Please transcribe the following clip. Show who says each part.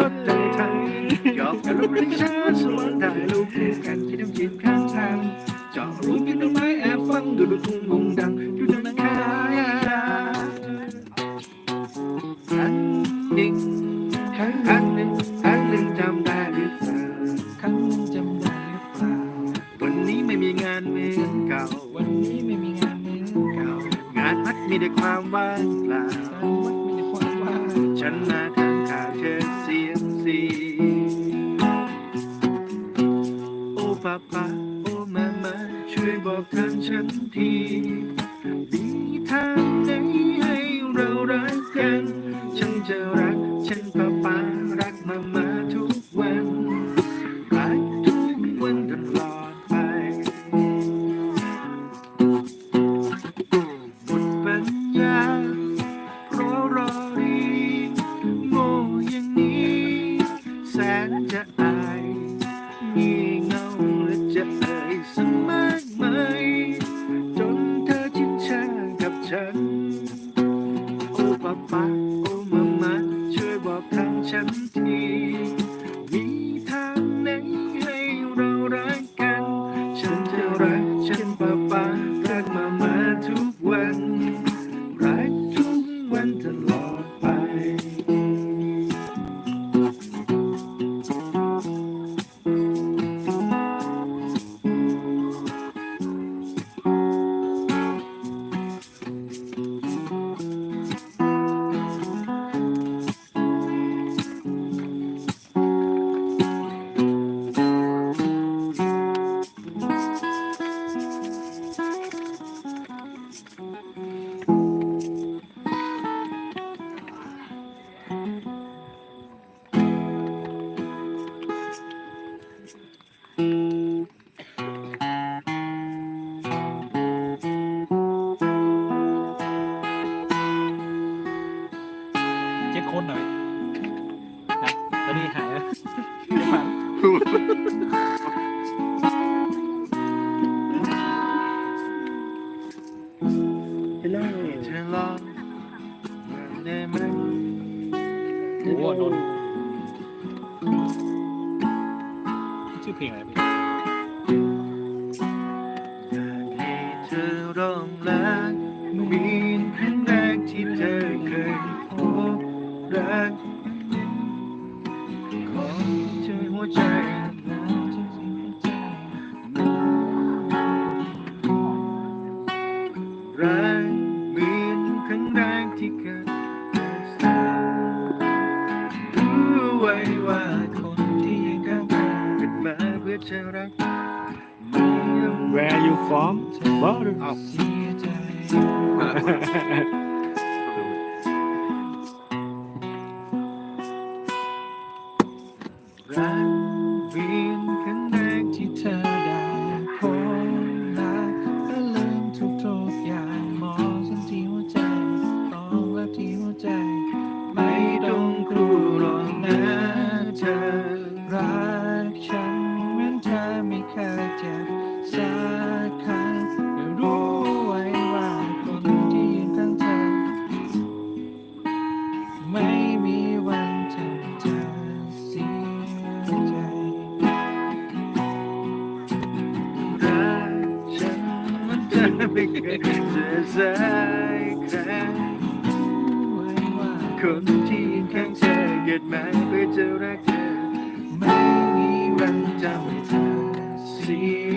Speaker 1: ำให้ฉันสว่างได้ลูกคู่กันที่ทำกินข้างทางจาะรูกินต้นไม้แอบฟังดูดูทุ่งวงดังอยู่ในนาคายอันหนึ่งครั้งอันหนึ่งครั้งหนึ่งจำได้หรือเปล่าครั้งหนึ่งจำได้หรือเปล่าวันนี้ไม่มีงานเหมือนเก่า
Speaker 2: วันนี้ไม่มีงานเหมือนเก่า งา
Speaker 1: นพัดมีแต่ความว่างเปล่า
Speaker 2: การวัดมีแต่ความว่าง
Speaker 1: ฉันมาทำข่า เชิญเสียงสีโอ้ป้าป้าโอ้มามาช่วยบอกทางฉันทีดี ฉั เช็
Speaker 2: คโค้ดหน่อยนะตอนนี้หายแล้วไม่ผ่าน
Speaker 1: เธอลองได้ไหม
Speaker 2: โอ้โหโดน เพลงอะไรพี่
Speaker 1: มาเพื่อเธอรักไม่ยอม
Speaker 3: Where you from? Butter.
Speaker 1: อ้าว
Speaker 2: เสียใจ
Speaker 1: รักเพียงครั้งแรกที่
Speaker 2: ที่เธอได้พบรักและลืมทุกทุกๆอย่างมองฉันที่หัวใจต้องรับที่หัวใจ ใจ
Speaker 1: ใครคนที่ยืนข้างเธอเกิดมาเพื่อจะรักเธอ
Speaker 2: ไม่มีวัน
Speaker 1: จำเธอเสีย